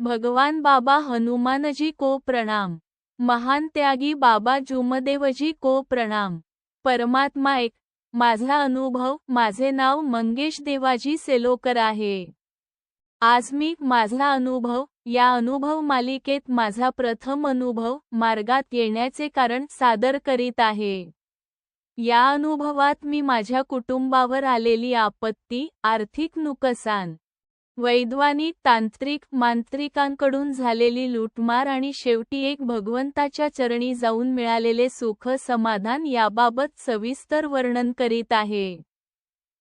भगवान बाबा हनुमानजी को प्रणाम. महान त्यागी बाबा जुमदेवजी को प्रणाम. परमात्मा एक माझा अनुभव माझे नाव मंगेश देवाजी सेलोकर आहे. आज मी माझा अनुभव या अनुभव मालिकेत माझा प्रथम अनुभव मार्गात येण्याचे कारण सादर करीत आहे. या अनुभवात मी माझ्या कुटुंबावर आलेली आपत्ती आर्थिक नुकसान वैद्वानिक तांत्रिक मांत्रिकांकडून झालेली लूटमार आणि शेवटी एक भगवंताच्या चरणी जाऊन मिळालेले सुख समाधान याबाबत सविस्तर वर्णन करीत आहे.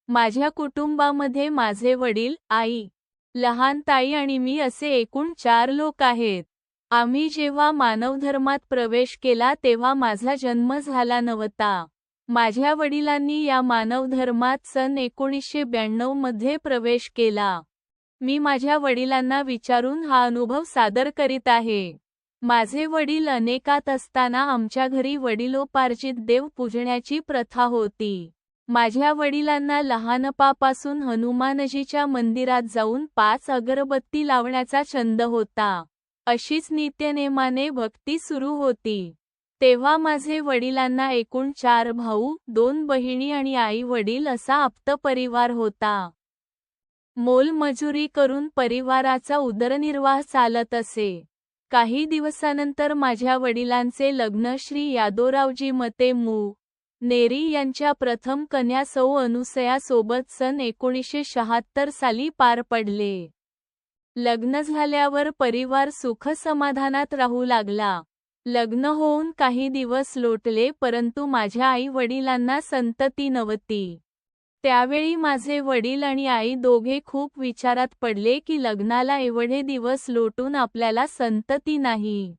माझ्या कुटुंबामध्ये माझे वडील आई लहान ताई आणि मी असे एकूण चार लोक आहेत. आम्ही जेव्हा मानवधर्मात प्रवेश केला तेव्हा माझा जन्म झाला नव्हता. माझ्या वडिलांनी या मानवधर्मात सन एकोणीसशे ब्याण्णवमध्ये प्रवेश केला. मी माझ्या वडिलांना विचारून हा अनुभव सादर करीत आहे. माझे वडील अनेकात असताना आमच्या घरी वडिलोपार्जित देव पूजण्याची प्रथा होती. माझ्या वडिलांना लहानपापासून हनुमानजीच्या मंदिरात जाऊन पाच अगरबत्ती लावण्याचा छंद होता. अशीच नित्यनेमाने भक्ती सुरू होती. तेव्हा माझे वडिलांना एकूण चार भाऊ दोन बहिणी आणि आई वडील असा आप्त परिवार होता. मोलमजुरी करून परिवाराचा उदरनिर्वाह चालत असे. काही दिवसानंतर माझ्या वडिलांचे लग्न श्री यादोरावजी मते मू. नेरी यांच्या प्रथम कन्या सौ अनुसयासोबत सन एकोणीसशे शहात्तर साली पार पडले. लग्न झाल्यावर परिवार सुख समाधानात राहू लागला. लग्न होऊन काही दिवस लोटले परंतु माझ्या आई वडिलांना संतती नव्हती. त्यावेळी माझे वडील आणि आई दोघे खूप विचारात पडले की लग्नाला एवढे दिवस लोटून आपल्याला संतती नाही.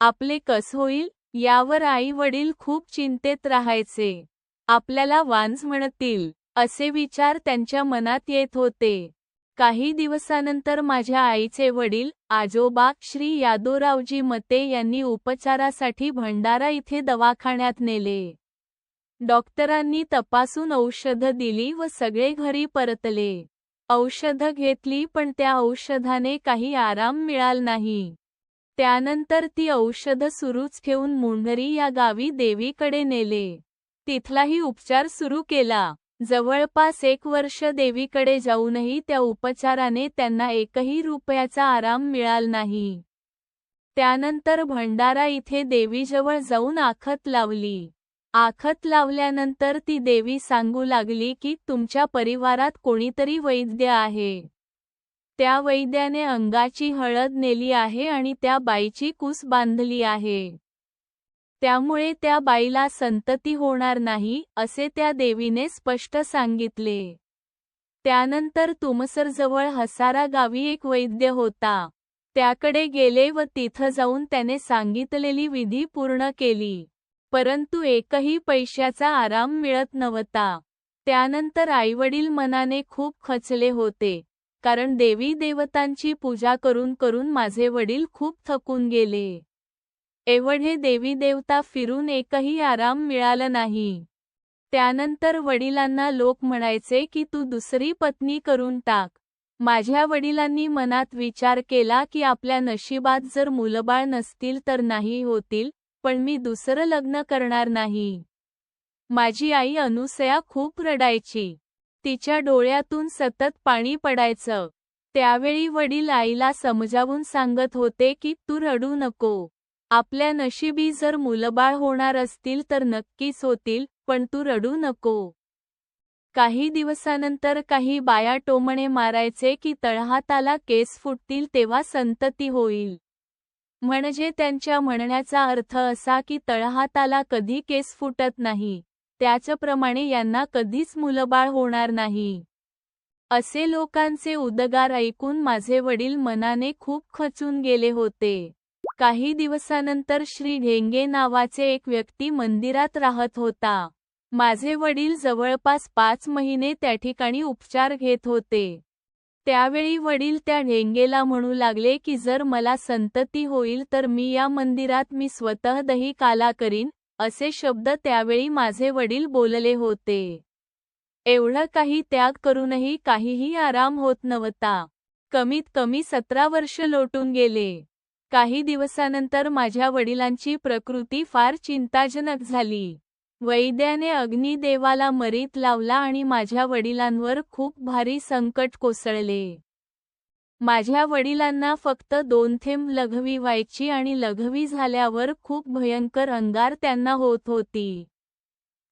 आपले कस होईल? यावर आई वडील खूप चिंतेत राहायचे. आपल्याला वांज म्हणतील असे विचार त्यांच्या मनात येत होते. काही दिवसानंतर माझ्या आईचे वडील आजोबा श्री यादवरावजी मते यांनी उपचारासाठी भंडारा इथे दवाखान्यात नेले. डॉक्टरांनी तपासून औषधं दिली व सगळे घरी परतले. औषधं घेतली पण त्या औषधाने काही आराम मिळाल नाही. त्यानंतर ती औषधं सुरूच ठेवून मुंढरी या गावी देवीकडे नेले. तिथलाही उपचार सुरू केला. जवळपास एक वर्ष देवीकडे जाऊनही त्या उपचाराने त्यांना एकही रुपयाचा आराम मिळाल नाही. त्यानंतर भंडारा इथे देवीजवळ जाऊन आखत लावली. आखत लावल्यानंतर ती देवी सांगू लागली की तुमच्या परिवारात कोणीतरी वैद्य आहे. त्या वैद्याने अंगाची हळद नेली आहे आणि त्या बाईची कूस बांधली आहे. त्यामुळे त्या बाईला संतती होणार नाही असे त्या देवीने स्पष्ट सांगितले. त्यानंतर तुमसरजवळ हसारा गावी एक वैद्य होता. त्याकडे गेले व तिथं जाऊन त्याने सांगितलेली विधी पूर्ण केली. परंतु एकही पैशाचा आराम मिळत नव्हता. त्यानंतर आईवडील मनाने खूप खचले होते. कारण देवी देवतांची पूजा करून करून माझे वडील खूप थकून गेले. एवढे देवी देवता फिरून एकही आराम मिळाला नाही. त्यानंतर वडिलांना लोक म्हणायचे की तू दुसरी पत्नी करून टाक. माझ्या वडिलांनी मनात विचार केला की आपल्या नशिबात जर मुलबाळ नसतील तर नाही होतील पण मी दुसरं लग्न करणार नाही. माझी आई अनुसया खूप रडायची. तिच्या डोळ्यातून सतत पाणी पडायचं. त्यावेळी वडील आईला समजावून सांगत होते की तू रडू नको. आपल्या नशिबी जर मुलबाळ होणार असतील तर नक्कीच होतील पण तू रडू नको. काही दिवसानंतर काही बाया टोमणे मारायचे की तळहाताला केस फुटतील तेव्हा संतती होईल. म्हणजे त्यांच्या म्हणण्याचा अर्थ असा की तळहाताला कधी केस फुटत नाही त्याचप्रमाणे यांना कधीच मुलबाळ होणार नाही. असे लोकांचे उद्गार ऐकून माझे वडील मनाने खूप खचून गेले होते. काही दिवसानंतर श्री ढेंगे नावाचे एक व्यक्ती मंदिरात राहत होता. माझे वडील जवळपास पाच महिने त्या ठिकाणी उपचार घेत होते. त्यावेळी वडील त्या ढेंगेला म्हणू लागले की जर मला संतती होईल तर मी या मंदिरात मी स्वतः दही काला करीन असे शब्द त्यावेळी माझे वडील बोलले होते. एवढं काही त्याग करूनही काहीही आराम होत नव्हता. कमीत कमी सतरा वर्ष लोटून गेले. काही दिवसानंतर माझ्या वडिलांची प्रकृती फार चिंताजनक झाली. वैद्याने अग्निदेवाला मरीत लावला आणि माझ्या वडिलांवर खूप भारी संकट कोसळले. माझ्या वडिलांना फक्त दोन थेंब लघवी व्हायची आणि लघवी झाल्यावर खूप भयंकर अंगार त्यांना होत होती.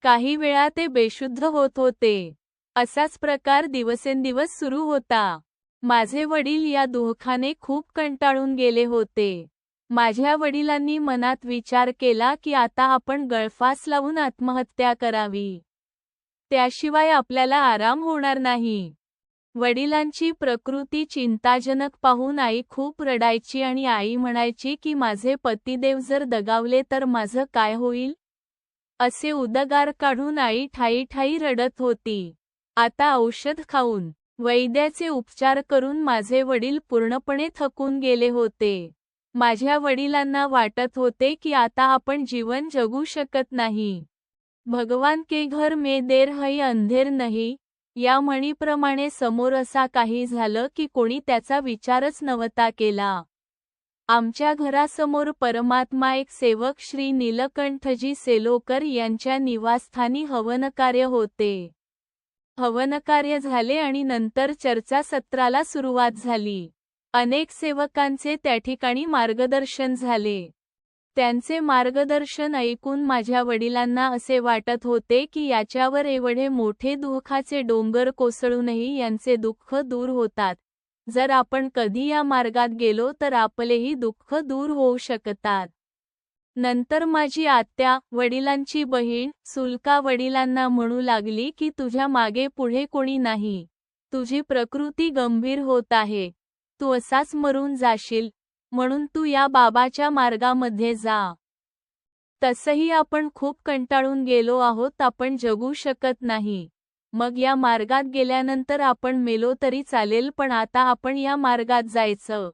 काही वेळा ते बेशुद्ध होत होते. असाच प्रकार दिवसेंदिवस सुरू होता. माझे वडील या दुःखाने खूप कंटाळून गेले होते. माझ्या वडिलांनी मनात विचार केला की आता आपण गळफास लावून आत्महत्या करावी. त्याशिवाय आपल्याला आराम होणार नाही. वडिलांची प्रकृती चिंताजनक पाहून आई खूप रडायची आणि आई म्हणायची की माझे पतिदेव जर दगावले तर माझं काय होईल? असे उदगार काढून आई ठाई ठाई रडत होती. आता औषध खाऊन वैद्याचे उपचार करून माझे वडील पूर्णपणे थकून गेले होते. माझ्या वडिलांना वाटत होते की आता आपण जीवन जगू शकत नाही. भगवान के घर में देर हई अंधेर नाही. या म्हणीप्रमाणे समोर असा काही झालं की कोणी त्याचा विचारच नव्हता केला. आमच्या घरासमोर परमात्मा एक सेवक श्री नीलकंठजी सेलोकर यांच्या निवासस्थानी हवनकार्य होते. हवनकार्य झाले आणि नंतर चर्चासत्राला सुरुवात झाली. अनेक सेवकांचे त्या ठिकाणी मार्गदर्शन झाले. त्यांचे मार्गदर्शन ऐकून माझ्या वडिलांना असे वाटत होते की याच्यावर एवढे मोठे दुःखाचे डोंगर कोसळूनही यांचे दुःख दूर होतात. जर आपण कधी या मार्गात गेलो तर आपलेही दुःख दूर होऊ शकतात. नंतर माझी आत्या वडिलांची बहीण सुलका वडिलांना म्हणू लागली की तुझ्या मागे पुढे कोणी नाही. तुझी प्रकृती गंभीर होत आहे. तू असाच मरून जाशील म्हणून तू या बाबाच्या मार्गामध्ये जा. तसही आपण खूप कंटाळून गेलो आहोत आपण जगू शकत नाही. मग या मार्गात गेल्यानंतर आपण मेलो तरी चालेल पण आता आपण या मार्गात जायचं.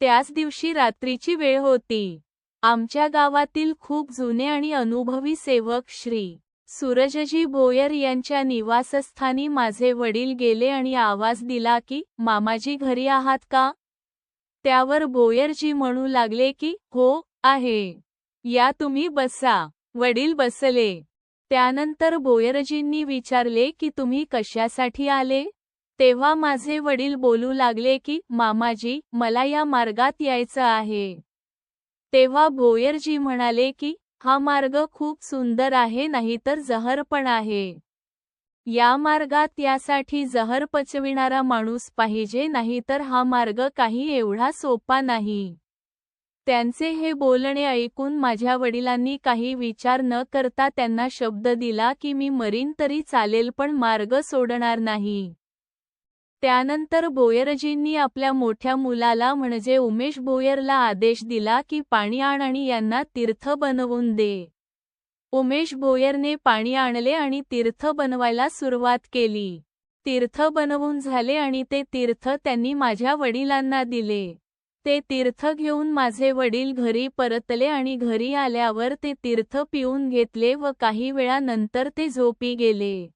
त्याच दिवशी रात्रीची वेळ होती. आमच्या गावातील खूप जुने आणि अनुभवी सेवक श्री. सूरजजी भोयर यांच्या निवासस्थानी माझे वडील गेले आणि आवाज दिला की मामाजी घरी आहात का? त्यावर बोयरजी म्हणू लागले की हो आहे. या तुम्ही बसा. वडील बसले. त्यानंतर बोयरजींनी विचारले की तुम्ही कशासाठी आले? तेव्हा माझे वडील बोलू लागले की मामाजी मला या मार्गात यायचं आहे. तेव्हा भोयरजी म्हणाले की हा मार्ग खूप सुंदर आहे नाहीतर जहर पण आहे. या मार्गात यासाठी जहर पचविणारा माणूस पाहिजे नाहीतर हा मार्ग काही एवढा सोपा नाही. त्यांचे हे बोलणे ऐकून माझ्या वडिलांनी काही विचार न करता त्यांना शब्द दिला की मी मरीन तरी चालेल पण मार्ग सोडणार नाही. त्यानंतर बोयरजींनी आपल्या मोठ्या मुलाला म्हणजे उमेश बोयरला आदेश दिला की पाणी आण आणि यांना तीर्थ बनवून दे. उमेश बोयरने पाणी आणले आणि तीर्थ बनवायला सुरुवात केली. तीर्थ बनवून झाले आणि ते तीर्थ त्यांनी माझ्या वडिलांना दिले. ते तीर्थ घेऊन माझे वडील घरी परतले आणि घरी आल्यावर ते तीर्थ पिऊन घेतले व काही वेळानंतर ते झोपी गेले.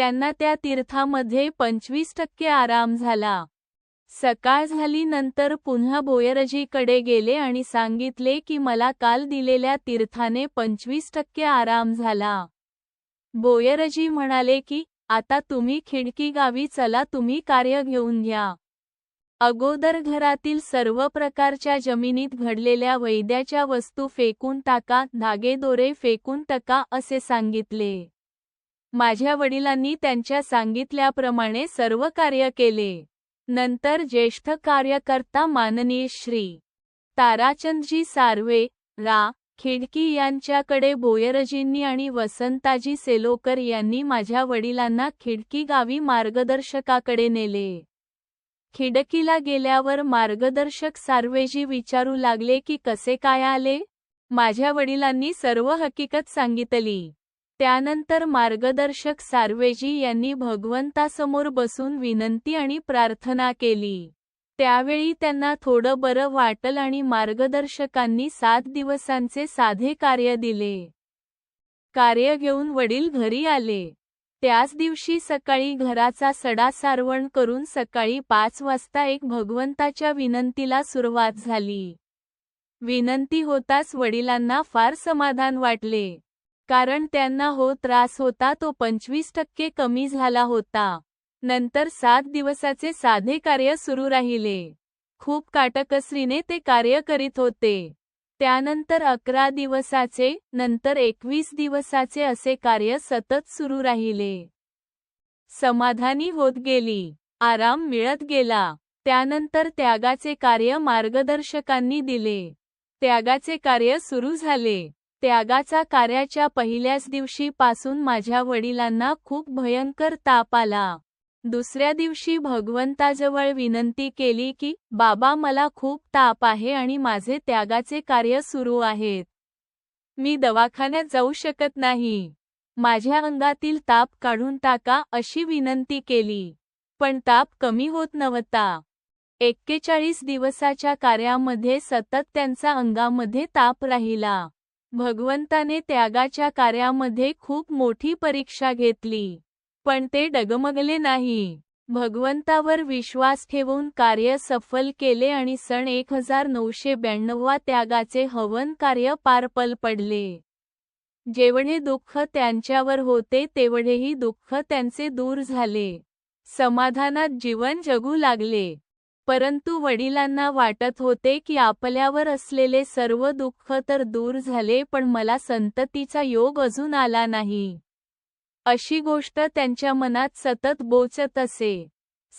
त्यांना त्या तीर्थामध्ये पंचवीस टक्के आराम झाला. सकाळ झाली नंतर पुन्हा बोयरजीकडे गेले आणि सांगितले की मला काल दिलेल्या तीर्थाने पंचवीस टक्के आराम झाला. बोयरजी म्हणाले की आता तुम्ही खिडकी गावी चला तुम्ही कार्य घेऊन घ्या. अगोदर घरातील सर्व प्रकारच्या जमिनीत घडलेल्या वैद्याच्या वस्तू फेकून टाका धागेदोरे फेकून टाका असे सांगितले. माझ्या वडिलांनी त्यांच्या सांगितल्याप्रमाणे सर्व कार्य केले. नंतर ज्येष्ठ कार्यकर्ता माननीय श्री. ताराचंदजी सार्वे रा. खिडकी यांच्याकडे बोयरजींनी आणि वसंताजी सेलोकर यांनी माझ्या वडिलांना खिडकी गावी मार्गदर्शकाकडे नेले. खिडकीला गेल्यावर मार्गदर्शक सार्वेजी विचारू लागले की कसे काय आले? माझ्या वडिलांनी सर्व हकीकत सांगितली. त्यानंतर मार्गदर्शक सार्वेजी यांनी भगवंतासमोर बसून विनंती आणि प्रार्थना केली. त्यावेळी त्यांना थोडं बरं वाटल आणि मार्गदर्शकांनी सात दिवसांचे साधे कार्य दिले. कार्य घेऊन वडील घरी आले. त्याच दिवशी सकाळी घराचा सडा सारवण करून सकाळी पाच वाजता एक भगवंताच्या विनंतीला सुरुवात झाली. विनंती होताच वडिलांना फार समाधान वाटले. कारण त्यांना हो त्रास होता तो पंचवीस टक्के कमी झाला होता. नंतर सात दिवसाचे साधे कार्य सुरू राहिले. खूप काटकसरीने ते कार्य करीत होते. त्यानंतर अकरा दिवसाचे नंतर एकवीस दिवसाचे असे कार्य सतत सुरू राहिले. समाधानी होत गेली. आराम मिळत गेला. त्यानंतर त्यागाचे कार्य मार्गदर्शकांनी दिले. त्यागाचे कार्य सुरू झाले. त्यागाचा कार्याच्या पहिल्याच दिवशी पासून माझ्या वडिलांना खूप भयंकर ताप आला. दुसऱ्या दिवशी भगवंताजवळ विनंती केली की बाबा मला खूप ताप आहे आणि माझे त्यागाचे कार्य सुरू आहेत. मी दवाखान्यात जाऊ शकत नाही. माझ्या अंगातील ताप काढून टाका अशी विनंती केली. पण ताप कमी होत नव्हता. एक्केचाळीस दिवसाच्या कार्यामध्ये सतत त्यांचा अंगामध्ये ताप राहिला. भगवंताने त्यागाच्या कार्यामध्ये खूप मोठी परीक्षा घेतली. पण ते डगमगले नाही. भगवंतावर विश्वास ठेवून कार्य सफल केले आणि सन एक हजार नऊशे ब्याण्णववा त्यागाचे हवन कार्य पार पल पडले. जेवढे दुःख त्यांच्यावर होते तेवढेही दुःख त्यांचे दूर झाले. समाधानात जीवन जगू लागले. परंतु वडिलांना वाटत होते की आपल्यावर असलेले सर्व दुःख तर दूर झाले पण मला संततीचा योग अजून आला नाही. अशी गोष्ट त्यांच्या मनात सतत बोचत असे.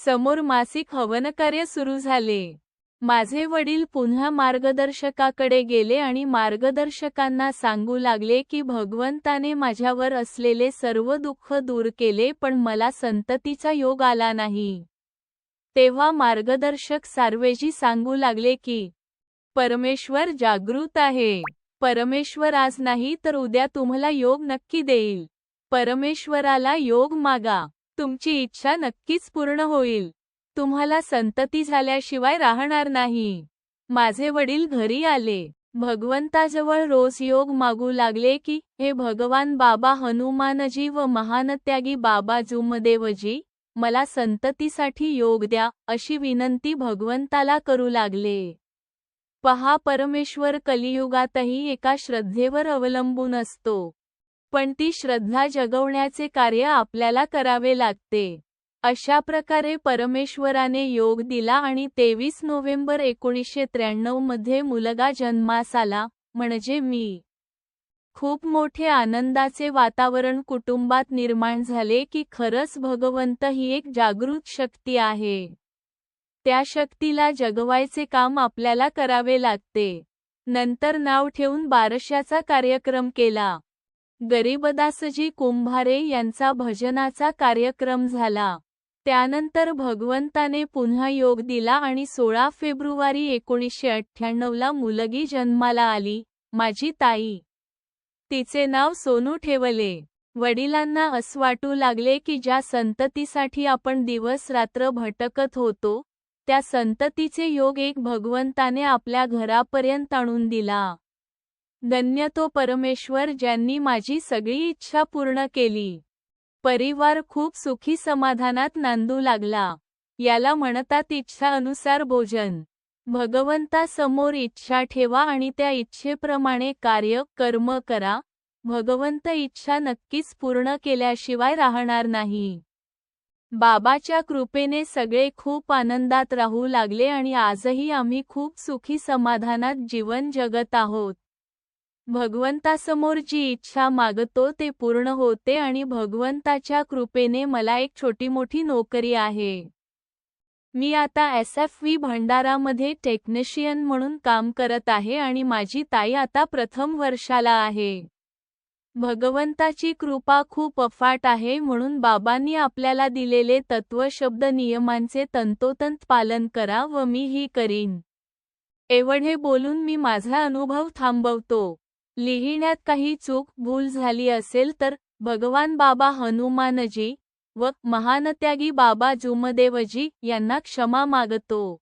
समोर मासिक हवनकार्य सुरू झाले. माझे वडील पुन्हा मार्गदर्शकाकडे गेले आणि मार्गदर्शकांना सांगू लागले की भगवंताने माझ्यावर असलेले सर्व दुःख दूर केले पण मला संततीचा योग आला नाही. तेव्हा मार्गदर्शक सार्वेजी सांगू लागले की परमेश्वर जागृत आहे. परमेश्वर आज नाही तर उद्या तुम्हाला योग नक्की देईल. परमेश्वराला योग मागा. तुमची इच्छा नक्कीच पूर्ण होईल. तुम्हाला संतती झाल्याशिवाय राहणार नाही. माझे वडील घरी आले. भगवंताजवळ रोज योग मागू लागले की हे भगवान बाबा हनुमानजी व महानत्यागी बाबा जुमदेवजी मला संततीसाठी योग द्या अशी विनंती भगवंताला करू लागले. पहा परमेश्वर कलियुगातही एका श्रद्धेवर अवलंबून असतो. पण ती श्रद्धा जगवण्याचे कार्य आपल्याला करावे लागते. अशा प्रकारे परमेश्वराने योग दिला आणि तेवीस नोव्हेंबर एकोणीसशे त्र्याण्णवमध्ये मुलगा जन्मास आला म्हणजे मी. खूप मोठे आनंदाचे वातावरण कुटुंबात निर्माण झाले की खरंच भगवंत ही एक जागृत शक्ती आहे. त्या शक्तीला जगवायचे काम आपल्याला करावे लागते. नंतर नाव ठेवून बारशाचा कार्यक्रम केला. गरीबदासजी कुंभारे यांचा भजनाचा कार्यक्रम झाला. त्यानंतर भगवंताने पुन्हा योग दिला आणि सोळा फेब्रुवारी एकोणीसशे अठ्ठ्याण्णवला मुलगी जन्माला आली माझी ताई. तिचे नाव सोनू ठेवले. वडिलांना असं वाटू लागले की ज्या संततीसाठी आपण दिवस रात्र भटकत होतो त्या संततीचे योग एक भगवंताने आपल्या घरापर्यंत आणून दिला. धन्य तो परमेश्वर ज्यांनी माझी सगळी इच्छा पूर्ण केली. परिवार खूप सुखी समाधानात नांदू लागला. याला म्हणतात इच्छा अनुसार भोजन. भगवंतासमोर इच्छा ठेवा आणि त्या इच्छेप्रमाणे कार्य कर्म करा. भगवंत इच्छा नक्कीच पूर्ण केल्याशिवाय राहणार नाही. बाबाच्या कृपेने सगळे खूप आनंदात राहू लागले आणि आजही आम्ही खूप सुखी समाधानात जीवन जगत आहोत. भगवंतासमोर जी इच्छा मागतो ते पूर्ण होते आणि भगवंताच्या कृपेने मला एक छोटी मोठी नोकरी आहे. मी आता एस एफ व्ही भंडारामध्ये टेक्निशियन म्हणून काम करत आहे आणि माझी ताई आता प्रथम वर्षाला आहे. भगवंताची कृपा खूप अफाट आहे म्हणून बाबांनी आपल्याला दिलेले तत्वशब्द नियमांचे तंतोतंत पालन करा व मी ही करीन. एवढे बोलून मी माझा अनुभव थांबवतो. लिहिण्यात काही चूक भूल झाली असेल तर भगवान बाबा हनुमानजी व महानत्यागी बाबा जुमदेवजी यांना क्षमा मागतो.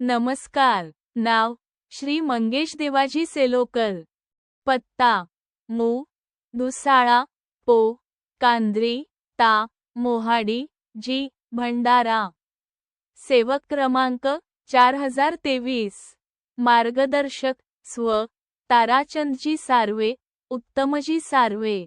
नमस्कार. नाव श्री मंगेश देवाजी सेलोकर. पत्ता मू. दुसाळा पो. कांद्री ता. मोहाडी जी. भंडारा. सेवक क्रमांक चार हजार तेवीस. मार्गदर्शक स्व. ताराचंदजी सार्वे उत्तमजी सार्वे.